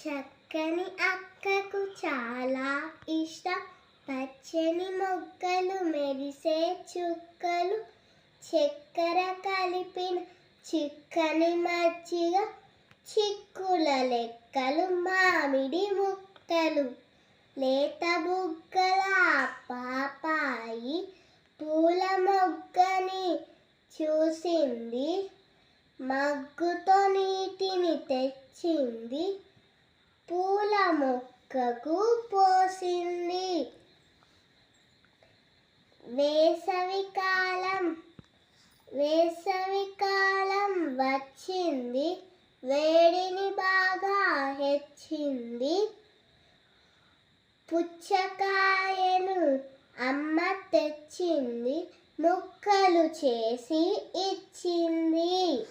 చక్కని అక్కకు చాలా ఇష్టం. పచ్చని మొగ్గలు మెరిసే చుక్కలు చక్కెర కలిపిన చిక్కని మజ్జిగ చిక్కుల లెక్కలు మామిడి ముక్కలు లేత బుగ్గల పాపాయి పూల మొగ్గని చూసింది మగ్గుతో నీటిని తెచ్చింది. పూల మొక్కకు పోసింది. వేసవికాలం వేసవికాలం వచ్చింది. వేడిని బాగా హెచ్చింది. పుచ్చకాయను అమ్మ తెచ్చింది ముక్కలు చేసి ఇచ్చింది.